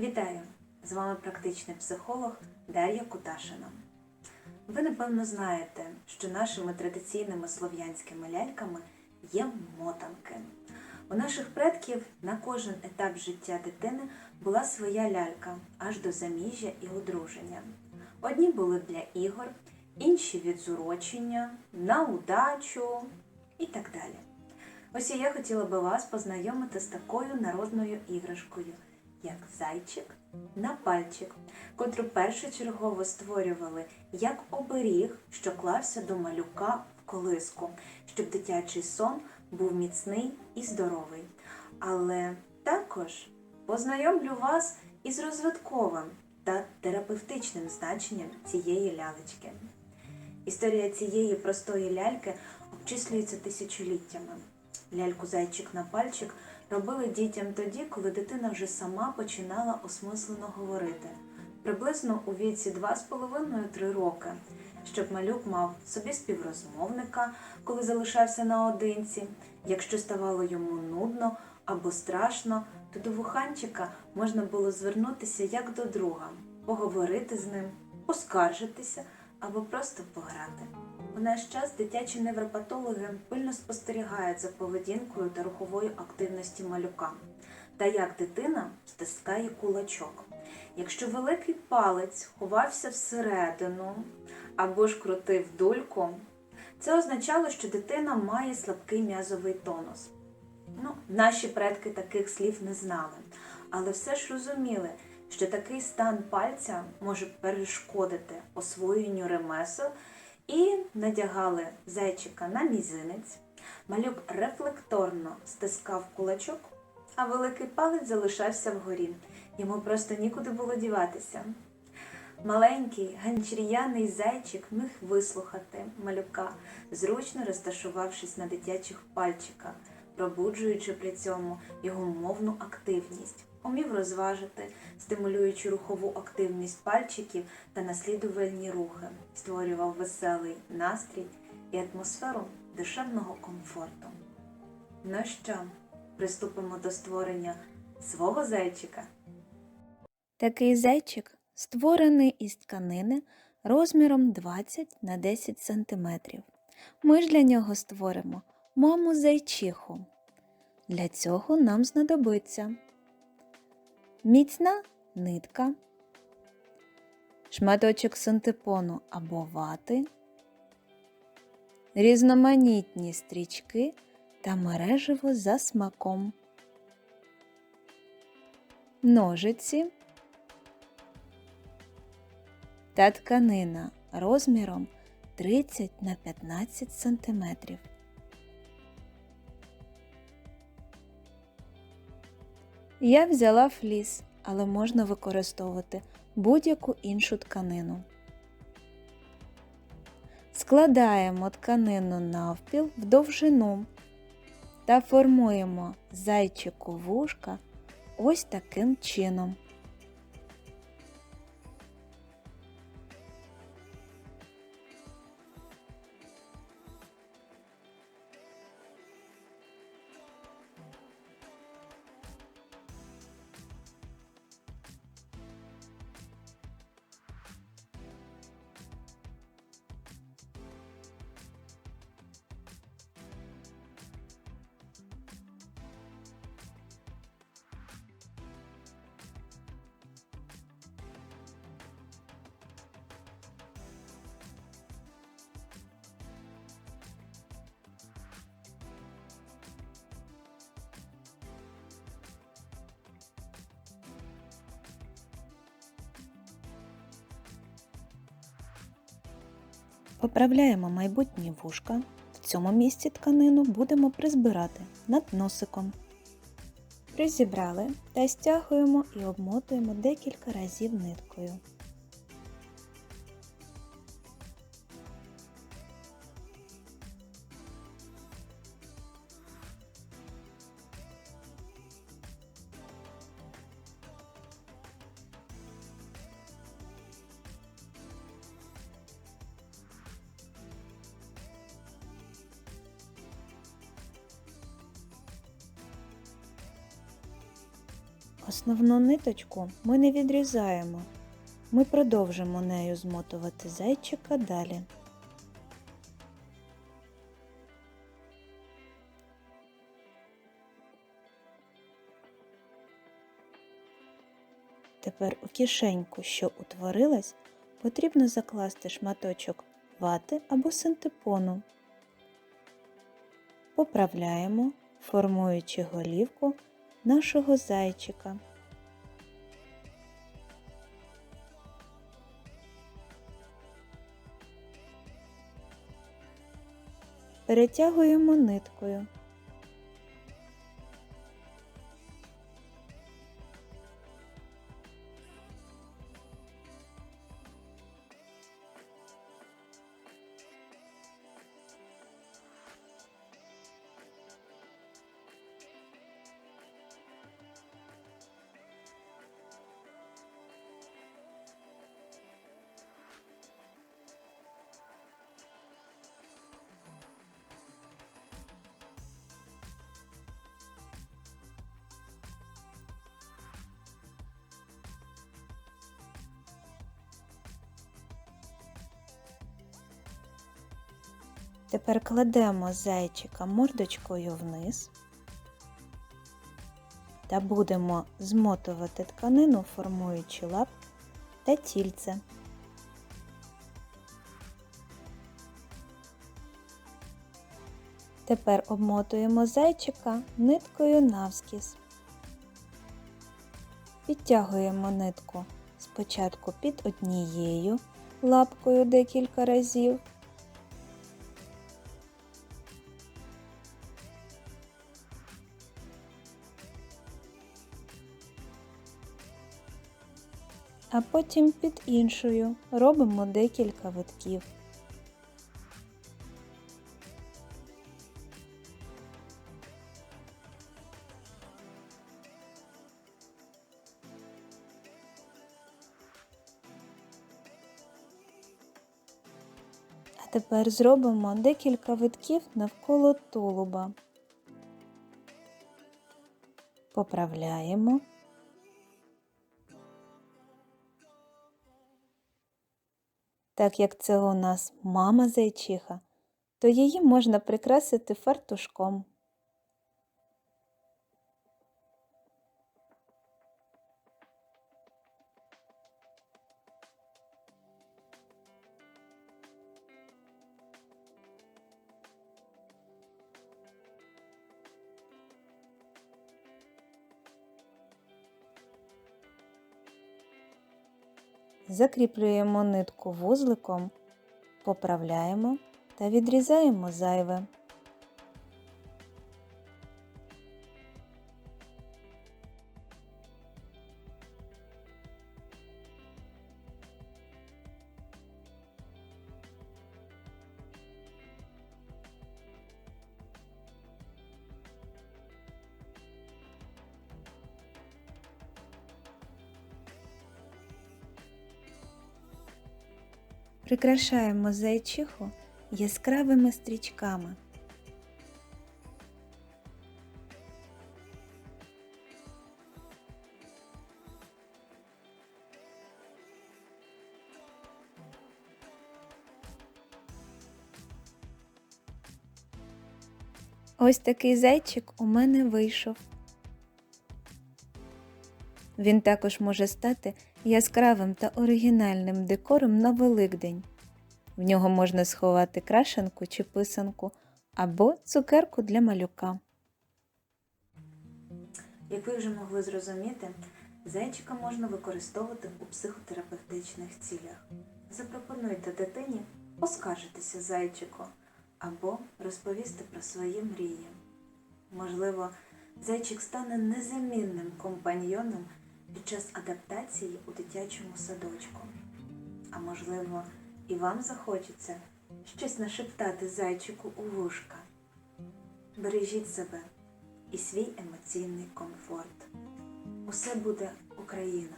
Вітаю! З вами практичний психолог Дар'я Куташина. Ви напевно знаєте, що нашими традиційними слов'янськими ляльками є мотанки. У наших предків на кожен етап життя дитини була своя лялька аж до заміжжя і одруження. Одні були для ігор, інші від зурочення, на удачу і так далі. Ось і я хотіла би вас познайомити з такою народною іграшкою, як зайчик на пальчик, котру першочергово створювали як оберіг, що клався до малюка в колиску, щоб дитячий сон був міцний і здоровий. Але також познайомлю вас із розвитковим та терапевтичним значенням цієї лялечки. Історія цієї простої ляльки обчислюється тисячоліттями. Ляльку зайчик на пальчик робили дітям тоді, коли дитина вже сама починала осмислено говорити, приблизно у віці 2,5-3 роки, щоб малюк мав собі співрозмовника, коли залишався наодинці. Якщо ставало йому нудно або страшно, то до вуханчика можна було звернутися як до друга, поговорити з ним, поскаржитися або просто пограти. У наш час дитячі невропатологи пильно спостерігають за поведінкою та руховою активності малюка та як дитина стискає кулачок. Якщо великий палець ховався всередину або ж крутив дульку, це означало, що дитина має слабкий м'язовий тонус. Ну, наші предки таких слів не знали, але все ж розуміли, що такий стан пальця може перешкодити освоєнню ремесел і надягали зайчика на мізинець. Малюк рефлекторно стискав кулачок, а великий палець залишався вгорі. Йому просто нікуди було діватися. Маленький ганчір'яний зайчик міг вислухати малюка, зручно розташувавшись на дитячих пальчиках, пробуджуючи при цьому його мовну активність, умів розважити, стимулюючи рухову активність пальчиків та наслідувальні рухи, створював веселий настрій і атмосферу душевного комфорту. Ну що, приступимо до створення свого зайчика. Такий зайчик створений із тканини розміром 20 на 10 см. Ми ж для нього створимо маму зайчиху. Для цього нам знадобиться міцна нитка, шматочок синтепону або вати, різноманітні стрічки та мереживо за смаком, ножиці та тканина розміром 30 на 15 см. Я взяла фліс, але можна використовувати будь-яку іншу тканину. Складаємо тканину навпіл в довжину та формуємо зайчику вушка ось таким чином. Поправляємо майбутні вушка. В цьому місці тканину будемо призбирати над носиком. Призібрали та стягуємо і обмотуємо декілька разів ниткою. Основну ниточку ми не відрізаємо. Ми продовжимо нею змотувати зайчика далі. Тепер у кишеньку, що утворилась, потрібно закласти шматочок вати або синтепону. Поправляємо, формуючи голівку нашого зайчика. Перетягуємо ниткою. Тепер кладемо зайчика мордочкою вниз та будемо змотувати тканину, формуючи лапки та тільце. Тепер обмотуємо зайчика ниткою навскіз. Підтягуємо нитку спочатку під однією лапкою декілька разів. А потім під іншою робимо декілька витків. А тепер зробимо декілька витків навколо тулуба. Поправляємо. Так як це у нас мама зайчиха, то її можна прикрасити фартушком. Закріплюємо нитку вузликом, поправляємо та відрізаємо зайве. Прикрашаємо зайчиху яскравими стрічками. Ось такий зайчик у мене вийшов. Він також може стати яскравим та оригінальним декором на Великдень. В нього можна сховати крашенку чи писанку або цукерку для малюка. Як ви вже могли зрозуміти, зайчика можна використовувати у психотерапевтичних цілях. Запропонуйте дитині поскаржитися зайчику або розповісти про свої мрії. Можливо, зайчик стане незамінним компаньйоном під час адаптації у дитячому садочку. А можливо, і вам захочеться щось нашептати зайчику у вушка. Бережіть себе і свій емоційний комфорт. Усе буде Україна!